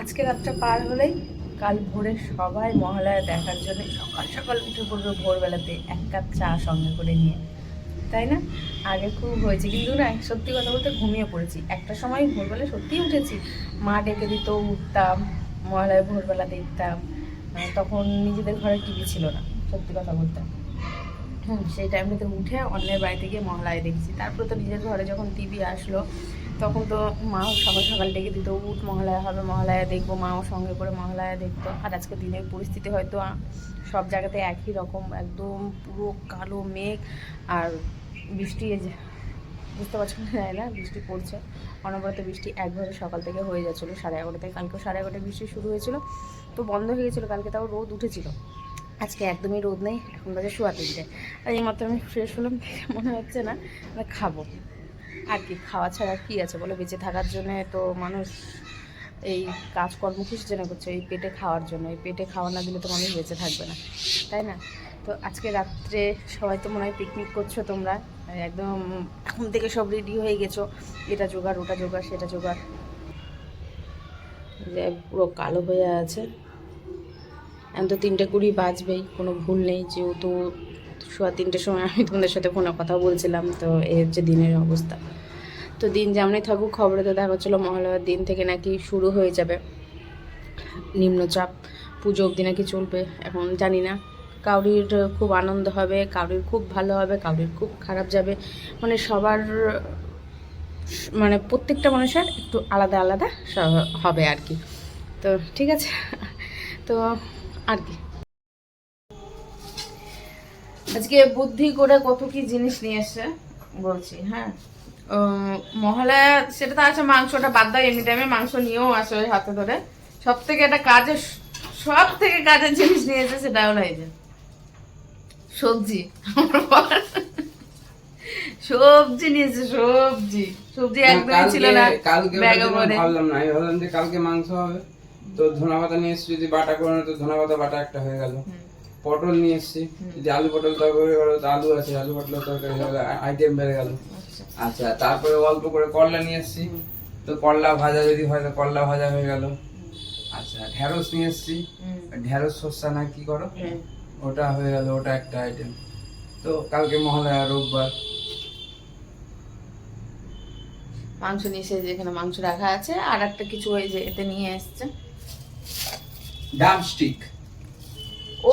আজকে রাতটা পার হলেই কাল ভোরে সবাই মহালয়া দেখার জন্য সকাল সকাল উঠে পড়বে ভোরবেলাতে এক কাপ চা সঙ্গে করে নিয়ে। তাই না? আগে খুব হয়েছে, কিন্তু না, সত্যি কথা বলতে ঘুমিয়ে পড়েছি। একটা সময় ভোরবেলা সত্যিই উঠেছি। মা ডেকে দিত, উঠতাম, মহালয়া ভোরবেলা দেখতাম তখন নিজেদের ঘরে টিভি ছিল না, সত্যি কথা বলতে। হুম, সেই টাইমটাতে উঠে অন্যের বাড়িতে গিয়ে মহালয়া দেখছি। তারপর তো নিজের ঘরে যখন টিভি আসলো তখন তো মাও সকাল সকাল ডেকে দিত, উঠ মহালয়া, হবে মহালয়া, দেখব মাও সঙ্গে করে মহালয়া দেখতো। আর আজকে দিনের পরিস্থিতি হয়তো সব জায়গাতে একই রকম, একদম পুরো কালো মেঘ আর বৃষ্টি বুঝতে পারছ না জানি না? বৃষ্টি পড়ছে, অনবরত বৃষ্টি একভাবে সকাল থেকে হয়ে যাচ্ছিল সাড়ে এগারোটা থেকে কালকেও সাড়ে এগারোটায় বৃষ্টি শুরু হয়েছিল, তো বন্ধ হয়ে গেছিল, কালকে তাও রোদ উঠেছিল। আজকে একদমই রোদ নেই, এখন বাজে শোয়া তিনটে আর এই মাত্র আমি ফ্রেশ হলাম, মনে হচ্ছে না খাব। আর কি, খাওয়া ছাড়া কি আছে বলো? বেঁচে থাকার জন্য তো মানুষ এই কাজকর্ম কিছু জন্য করছে, এই পেটে খাওয়ার জন্য। এই পেটে খাওয়া না দিলে তো মানুষ বেঁচে থাকবে না, তাই না? তো আজকে রাত্রে সবাই তো মনে হয় পিকনিক করছ তোমরা একদম এখন থেকে সব রেডি হয়ে গেছো। এটা জোগাড়, ওটা জোগাড়, সেটা জোগাড়। যে পুরো কালো হয়ে আছে। এখন তো তিনটে কুড়ি বাজবেই, কোনো ভুল নেই। যেহেতু সোয়া তিনটের সময় আমি তোমাদের সাথে ফোনে কথা বলছিলাম, তো এই হচ্ছে দিনের অবস্থা। তো দিন যেমনই থাকুক, খবরে তো দেখা হচ্ছিল মহালয়ার দিন থেকে নাকি শুরু হয়ে যাবে। নিম্নচাপ, পুজো অবধি নাকি চলবে, এখন জানি না। কাউরির খুব আনন্দ হবে, কাউরির খুব ভালো হবে, কাউরির খুব খারাপ যাবে। মানে সবার মানে প্রত্যেকটা মানুষের একটু আলাদা আলাদা হবে আর কি। তো ঠিক আছে, তো আর কি। আজকে বুদ্ধি করে কত কি জিনিস নিয়ে এসছে, বলছি হ্যাঁ? মহালয়া সেটা তো আছে মাংসটা বাদ দাও এমনি টাইমে মাংস নিয়েও আসে ওই হাতে ধরে। সব থেকে একটা কাজের সব থেকে কাজের জিনিস নিয়ে এসে সেটা হলো এই যে। সবজি আমার সবজি নিয়েছে সবজি। সবজি একদমই ছিল না কালকে ভাবলাম না আমি ভাবলাম যে কালকে মাংস হবে। তো ধনা পাতা নিয়ে এসছি যদি বাটা করে তো ধনা পাতা বাটা একটা হয়ে গেল। পটল নিয়ে এসছি যদি আলু পটল তরকারি করো তো আলু আছে আলু পটল তরকারি আইটেম বেড়ে গেল। আচ্ছা। তারপরে অল্প করে করলা নিয়ে এসছি। তো করলা ভাজা যদি হয় তো করলা ভাজা হয়ে গেল। আচ্ছা ঢেঁড়স নিয়ে এসছি। ঢেঁড়স শস্যা না কি করো? ওটা হয়ে গেল ওটা একটা আইটেম তো কালকে মহালয়া রোববার। মাংস নিয়ে এসে যেখানে মাংস রাখা আছে আর একটা কিছু ওই যে এতে নিয়ে এসছে। ডামস্টিক ও।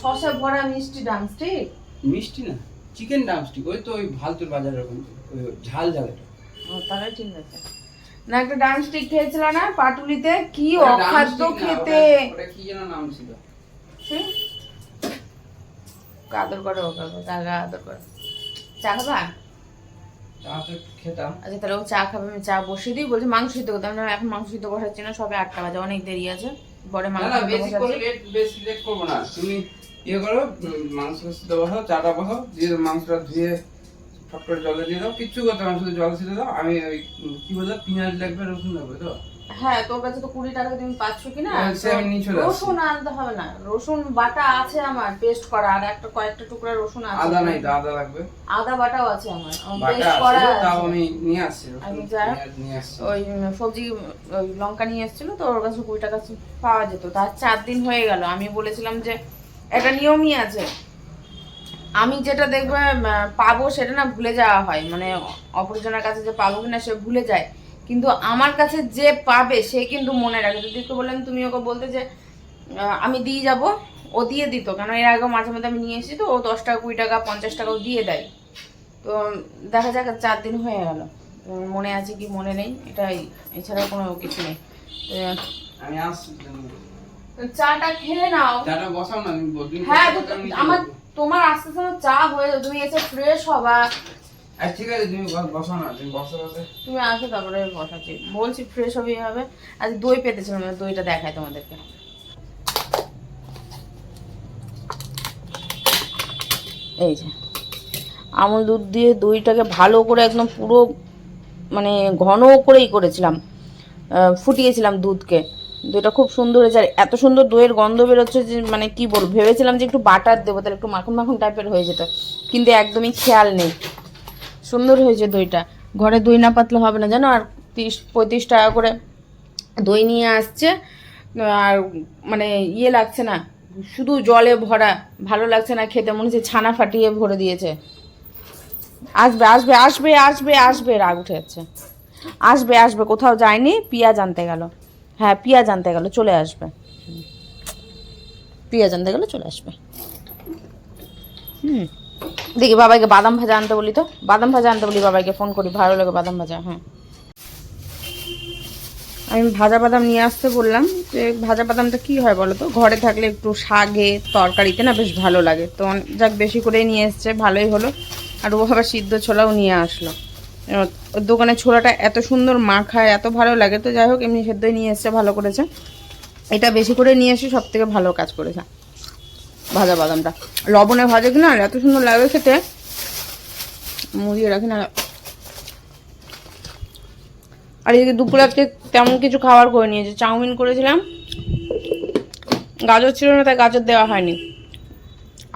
শসা ভরা মিষ্টি ডামস্টিক মিষ্টি না। চিকেন ডামস্টিক ওই তো ওই ভালতুর বাজারের ওখান ওই ঝাল ঝাল এটা ও তাহলে ঠিক আছে। না একটা ডামস্টিক খেয়েছিল না পাটুলিতে? কি অখাদ্য খেতে? ওটা- কি যেন নাম ছিল? আদর করো কাকা আদর করো। চা খাবা? আচ্ছা তাহলে ও চা খাবে আমি চা বসিয়ে দিই। বলছি মাংস সিদ্ধ করতে আমি এখন মাংস সিদ্ধ বসাচ্ছি না সবে আটটা বাজে অনেক দেরি আছে। পরে মাংস বেশি করে বেশি লেট করব না। তুমি ইয়ে করো মাংস সিদ্ধ বসাও চাটা বসাও দিয়ে মাংসটা ধুয়ে ফট করে জলে দিয়ে দাও। কিচ্ছু করতে না, শুধু জল সিদ্ধ দাও। আমি ওই কি বলতো পেঁয়াজ লাগবে রসুন লাগবে তো? হ্যাঁ তোর কাছে তো কুড়ি টাকা তুমি পাচ্ছ কি না হ্যাঁ, আসছি। রসুন আনতে হবে না। রসুন বাটা আছে আমার পেস্ট করা আর একটা কয়েকটা টুকরা রসুন আছে। আদা নাই তো আদা লাগবে। আদা বাটাও আছে আমার পেস্ট করা তাও আমি নিয়ে আসছি আমি যা- পেঁয়াজ নিয়ে আসছি। ওই সবজি লঙ্কা নিয়ে এসেছিল তো ওর কাছে কুড়ি টাকা পাওয়া যেত। তার চার দিন হয়ে গেল। আমি বলেছিলাম যে একটা নিয়মই আছে। আমি যেটা দেখবে পাবো সেটা না ভুলে যাওয়া হয়। মানে অপরজনের কাছে যে পাবো কিনা সে ভুলে যায়। কিন্তু আমার কাছে যে পাবে সে কিন্তু মনে রাখে। যদি একটু বললেন তুমি ওকে বলতে যে আমি দিয়ে যাব, ও দিয়ে দিত। কেন এর আগে মাঝে মধ্যে আমি নিয়ে এসেছি তো, ও দশ টাকা, কুড়ি টাকা, পঞ্চাশ টাকাও দিয়ে দেয়। তো দেখা যাক চার দিন হয়ে গেল। মনে আছে কি, মনে নেই? এটাই এছাড়া কোনো কিছু নেই। আমি চাটা খেয়ে নাও। চাটা বসাও না আমি হ্যাঁ তো আমার তোমার আস্তে আস্তে চা হয়ে যাবে তুমি এসে ফ্রেশ হবা। আর ঠিক আছে তুমি বস- বসাও না তুমি বসে তুমি আসো তারপরে বসাচ্ছি। বলছি ফ্রেশ হবে হবে আজ দই পেতেছিলাম দইটা দেখায় তোমাদেরকে। এই যে আমুল দুধ দিয়ে দইটাকে ভালো করে একদম পুরো মানে ঘন করেই করেছিলাম। আহ, ফুটিয়েছিলাম দুধকে। দইটা খুব সুন্দর হয়েছে। আর এত সুন্দর দইয়ের গন্ধ বেরোচ্ছে যে মানে কি বলব, ভেবেছিলাম যে একটু বাটার দেবো, তাহলে একটু মাখন মাখন টাইপের হয়ে যেত। কিন্তু একদমই খেয়াল নেই। সুন্দর হয়েছে দইটা। ঘরে দই না পাতলে হবে না, জানো? আর তিরিশ, পঁয়ত্রিশ টাকা করে দই নিয়ে আসছে। আর মানে ইয়ে লাগছে না, শুধু জলে ভরা, ভালো লাগছে না খেতে, মনে হচ্ছে ছানা ফাটিয়ে ভরে দিয়েছে। আসবে আসবে আসবে আসবে আসবে, রাগ উঠে যাচ্ছে। আসবে আসবে, কোথাও যায়নি, পিঁয়াজ আনতে গেল। হ্যাঁ পিঁয়াজ আনতে গেল, চলে আসবে। হুম। পিঁয়াজ আনতে গেলে চলে আসবে। হুম। দেখি বাবাইকে বাদাম ভাজা আনতে বলি তো। বাদাম ভাজা আনতে বলি, বাবাইকে ফোন করি, ভালো লাগে বাদাম ভাজা হ্যাঁ। আমি ভাজা বাদাম নিয়ে আসতে বললাম যে, ভাজা বাদামটা কি হয় বলো তো? ঘরে থাকলে একটু শাগে, তরকারিতে না বেশ ভালো লাগে। তো যাক, বেশি করে নিয়ে এসছে, ভালোই হলো। আর ও সিদ্ধ ছোলাও নিয়ে আসলো। দোকানে ছোলাটা এত সুন্দর মাখায়, এত ভালো লাগে। তো যাই হোক, এমনি সেদ্ধই নিয়ে এসছে, ভালো করেছে। এটা বেশি করে নিয়ে এসে সব থেকে ভালো কাজ করেছে, ভাজা বাদামটা। লবণে ভাজে কিনা এত সুন্দর লাগে খেতে। মুড়িয়ে রাখি না আর এদিকে দুপুরে আজকে তেমন কিছু খাবার করে নিয়েছে। চাউমিন করেছিলাম। গাজর ছিল না, তাই গাজর দেওয়া হয়নি।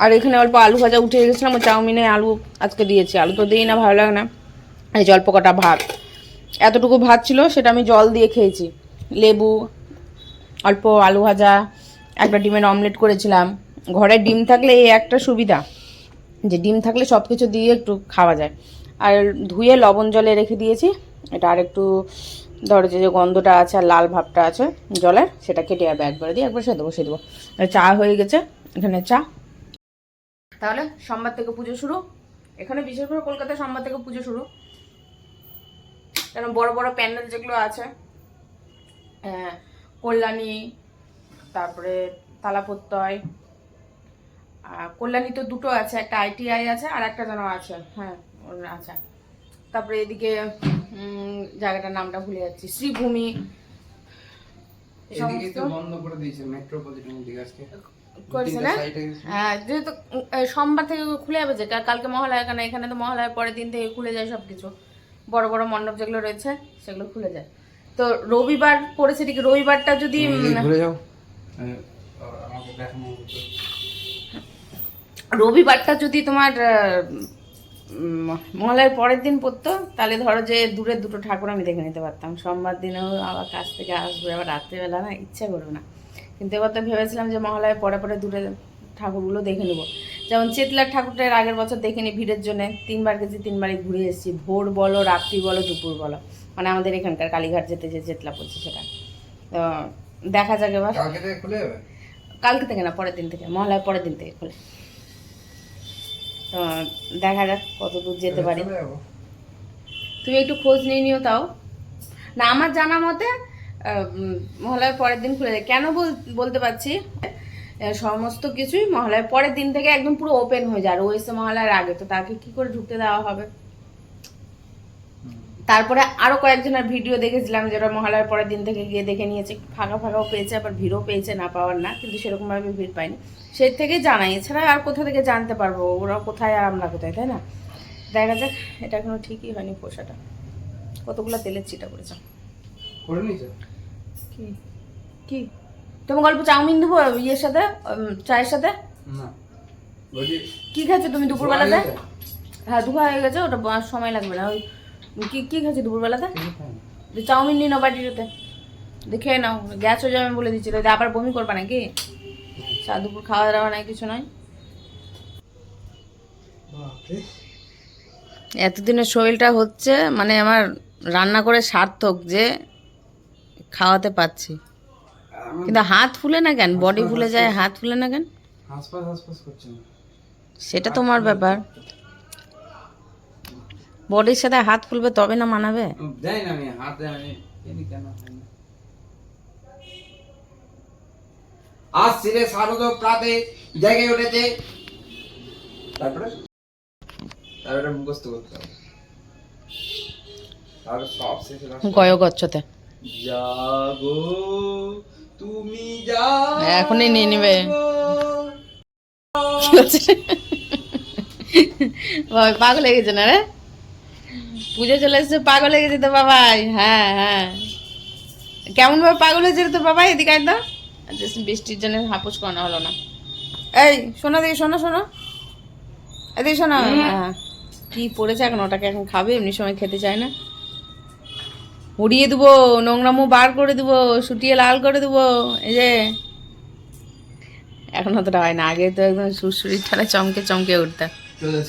আর এখানে অল্প আলু ভাজা উঠে গেছিলাম ওই চাউমিনে আলু আজকে দিয়েছি। আলু তো দিই না, ভালো লাগে না। এই জল কটা ভাত। এতটুকু ভাত ছিল, সেটা আমি জল দিয়ে খেয়েছি। লেবু, অল্প আলু ভাজা, একটা ডিমের অমলেট করেছিলাম। ঘরে ডিম থাকলে এই একটা সুবিধা, যে ডিম থাকলে সব কিছু দিয়ে একটু খাওয়া যায়। আর ধুয়ে লবণ জলে রেখে দিয়েছি। এটা আর একটু ধরো যে গন্ধটা আছে আর লাল ভাবটা আছে জলের, সেটা কেটে আর ব্যাগ করে দিয়ে একবার সেদ্ধ বসিয়ে দেবো। চা হয়ে গেছে, এখানে চা। তাহলে সোমবার থেকে পুজো শুরু। এখানে বিশেষ করে কলকাতায় সোমবার থেকে পুজো শুরু। কারণ বড় বড় প্যান্ডেল যেগুলো আছে আহ, কল্যাণী তারপরে তালাপত্তয় আর কল্যাণী তো দুটো আছে একটা আইটিআই আছে আর একটা যেন আছে হ্যাঁ আছে। তারপরে এদিকে জায়গাটার নামটা ভুলে যাচ্ছি শ্রীভূমি। হ্যাঁ যেহেতু সোমবার থেকে খুলে যাবে যেটা কালকে মহালয়া কেন এখানে তো মহালয়ার পরের দিন থেকে খুলে যায় সব কিছু বড় বড় মণ্ডপ যেগুলো রয়েছে সেগুলো খুলে যায়। তো রবিবার পড়েছে ঠিক রবিবারটা যদি হতো। রবিবারটা যদি তোমার মহালয়ার পরের দিন পড়তো তাহলে ধরো যে দূরের দুটো ঠাকুর আমি দেখে নিতে পারতাম। সোমবার দিনেও আবার কাছ থেকে আসবে আবার রাত্রেবেলা না ইচ্ছা করবে না। কিন্তু এবার তো ভেবেছিলাম যে মহালয়ার পরে পরে দূরের ঠাকুরগুলো দেখে নেব। যেমন চেতলার ঠাকুরটা এর আগের বছর দেখিনি ভিড়ের জন্য তিনবার গেছি তিনবারই ঘুরে এসেছি। ভোর বলো রাত্রি বলো দুপুর বলো। মানে আমাদের এখানকার কালীঘাট যেতে যে চেতলা পড়ছে সেটা। তো দেখা যাক এবার। কালকে থেকে খুলে কালকে থেকে না পরের দিন থেকে। মহালয়ার পরের দিন থেকে খোলে। তো দেখা যাক কত দূর যেতে পারি। তুমি একটু খোঁজ নিয়ে নিও তাও। না আমার জানা মতে মহালয়ার পরের দিন খুলে যায়। কেন বল- বলতে পারছি? সমস্ত কিছুই মহালয়ার পরের দিন থেকে একদম পুরো ওপেন হয়ে যায়। আর ও মহালয়ার আগে। তো তাকে কি করে ঢুকতে দেওয়া হবে? তারপরে আরও কয়েকজনের ভিডিও দেখেছিলাম যেটা মহালয়ার পরের দিন থেকে গিয়ে দেখে নিয়েছে। ফাঁকা ফাঁকাও পেয়েছে আবার ভিড়ও পেয়েছে না পাওয়ার না কিন্তু সেরকমভাবে ভিড় পাইনি। সেই থেকে জানাই। এছাড়া আর কোথা থেকে জানতে পারব? ওরা কোথায় আর আমরা কোথায় তাই না? দেখা যাক। এটা এখনও ঠিকই হয়নি পোষাটা। কতগুলো তেলের চিটা করেছে? কি? কি? তুমি গল্প চাউমিন দেবো ইয়ের সাথে চায়ের সাথে? কি খাচ্ছো তুমি দুপুরবেলাতে? হয়ে দুপুর হয়ে গেছে ওটা সময় লাগবে না। ওই কি কি খাচ্ছো দুপুরবেলাতে? চাউমিন নিয়ে নাও বাটিটাতে। দেখে নাও গ্যাস হয়ে যাবে আমি বলে দিচ্ছি। তাই আবার বমি করবা নাকি? চা দুপুর খাওয়া দাওয়া নাই কিছু নয় এতদিনের শরীরটা হচ্ছে মানে আমার রান্না করে সার্থক যে খাওয়াতে পাচ্ছি কিন্তু হাত ফুলে না কেন? বডি ফুলে যায় হাত ফুলে না কেন? হাসপাস হাসপাস করছে সেটা তোমার ব্যাপার। বডির সাথে হাত ফুলবে তবে না মানাবে? যাই না আমি হাত দেয় আমি। কেন আজ সিরে শারদ প্রাতে জেগে উঠেছে। তারপরে? তারপরে মুখস্থ করতে হবে। তারপরে সব শেষে last গয় গচ্ছতে জাগো। তুমি জাগো এখনই নিয়ে নিবে। কি হচ্ছে? পাগল হয়ে গেছে না রে? পুজো চলে এসেছে পাগল হয়ে গেছে তো বাবাই। হ্যাঁ হ্যাঁ। কেমন ভাবে পাগল হয়েছে তো বাবাই এদিকে একদম বৃষ্টির জন্য হাপুস করানো হলো না। এই শোনো দেখি শোনো শোনো। এদিকে শোনো। হ্যাঁ। কি পড়েছে এখন? ওটাকে এখন খাবে এমনি সময় খেতে চায় না। উড়িয়ে দেবো নোংরা মুখ বার করে দেবো শুটিয়ে লাল করে দেবো এই যে। এখন অতটা হয় না আগে তো একদম সুরসুরির ঠালা চমকে চমকে উঠতাম। চলে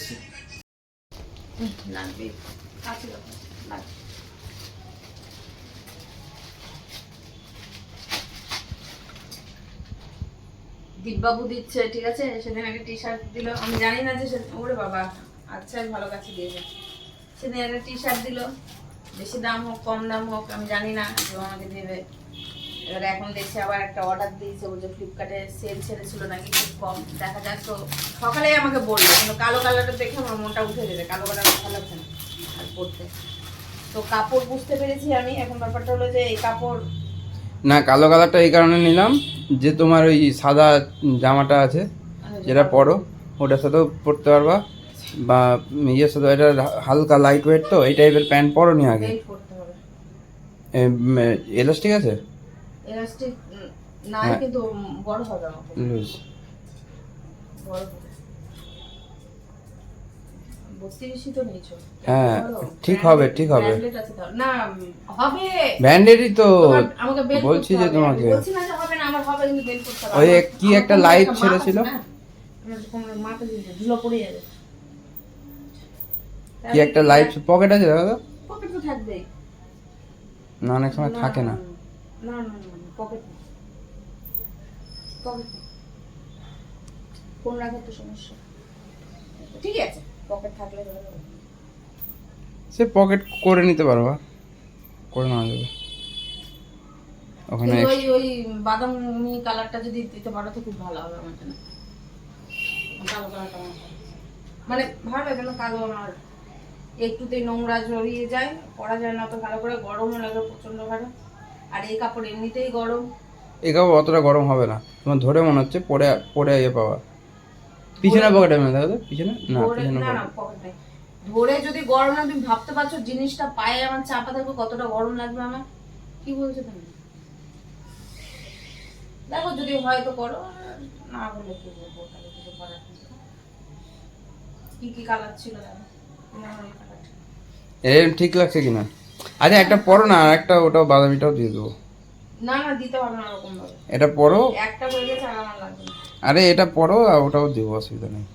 দীপবাবু দিচ্ছে ঠিক আছে? সেদিন একটা টি শার্ট দিল। আমি জানি না যে ওরে বাবা আচ্ছা ভালো কাছে দিয়েছে। সেদিন একটা টি শার্ট দিল। বেশি দাম হোক কম দাম হোক আমি জানি না। যে আমাকে দেবে। এবার এখন দেখছি আবার একটা অর্ডার দিয়েছে যে ফ্লিপকার্টে সেল ছেড়েছিল নাকি খুব কম। দেখা যাক তো। সকালেই আমাকে বলল কিন্তু কালো কালারটা দেখে আমার মনটা উঠে গেছে। কালো কালার ভালো লাগছে না আর পরতে। তো কাপড় বুঝতে পেরেছি আমি। এখন ব্যাপারটা হলো যে এই কাপড় না কালো কালারটা এই কারণে নিলাম যে তোমার ওই সাদা জামাটা আছে যেটা পরো ওটার সাথেও পরতে পারবা। বা ইয়ের সাথে এটা হালকা লাইট ওয়েট তো এই টাইপের প্যান্ট পরো নি আগে? এলাস্টিক আছে? এলাস্টিক হ্যাঁ। কিন্তু বড় হবে লুজ। হ্যাঁ, ঠিক হবে, ঠিক হবে। তো। না হবে। ব্যান্ডেডই তো তোমার আমাকে বেল বলছি যে তোমাকে। ওই কি একটা light ছেড়েছিল? ধুলো পড়ে যাবে। কি একটা লাইট পকেট আছে দেখো তো? পকেট তো থাকবে। না অনেক সময় থাকে না। না না না পকেট পকেট ফোন রাখার তো সমস্যা। ঠিক আছে পকেট থাকলে সে পকেট করে নিতে পারবা করে নেওয়া যাবে। ওখানে ওই ওই বাদামি কালারটা যদি দিতে পারো তো খুব ভালো হবে আমার জন্য। কালো কালারটা মানে ভালো লাগে না কালো আমার একটুতেই নোংরা জড়িয়ে যায় পরা যায় না তো ভালো করে গরমও লাগে প্রচণ্ড ভালো। আর এই কাপড় এমনিতেই গরম। এই কাপড় অতটা গরম হবে না। তোমার ধরে মনে হচ্ছে পরে পরে ইয়ে পাওয়া। পিছনে পকেটে মনে দেখো পিছনে? না পিছনে। পকেট ধরে যদি গরম না তুমি ভাবতে পারছ জিনিসটা পায়ে আমার চাপা থাকবে কতটা গরম লাগবে আমার? কি বলছো তুমি? দেখো যদি হয় তো করো না হলে কি বলব কিছু করার কি কি কালার ছিল দেখো? এরকম ঠিক লাগছে কিনা? আচ্ছা একটা পরো না আর একটা ওটাও বাদামিটাও দিয়ে দেবো। না না দিতে হবে না ওরকম ভাবে। এটা পরো? একটা হয়ে গেছে আর আমার লাগবে আরে এটা পরো আর ওটাও দেবো অসুবিধা নেই।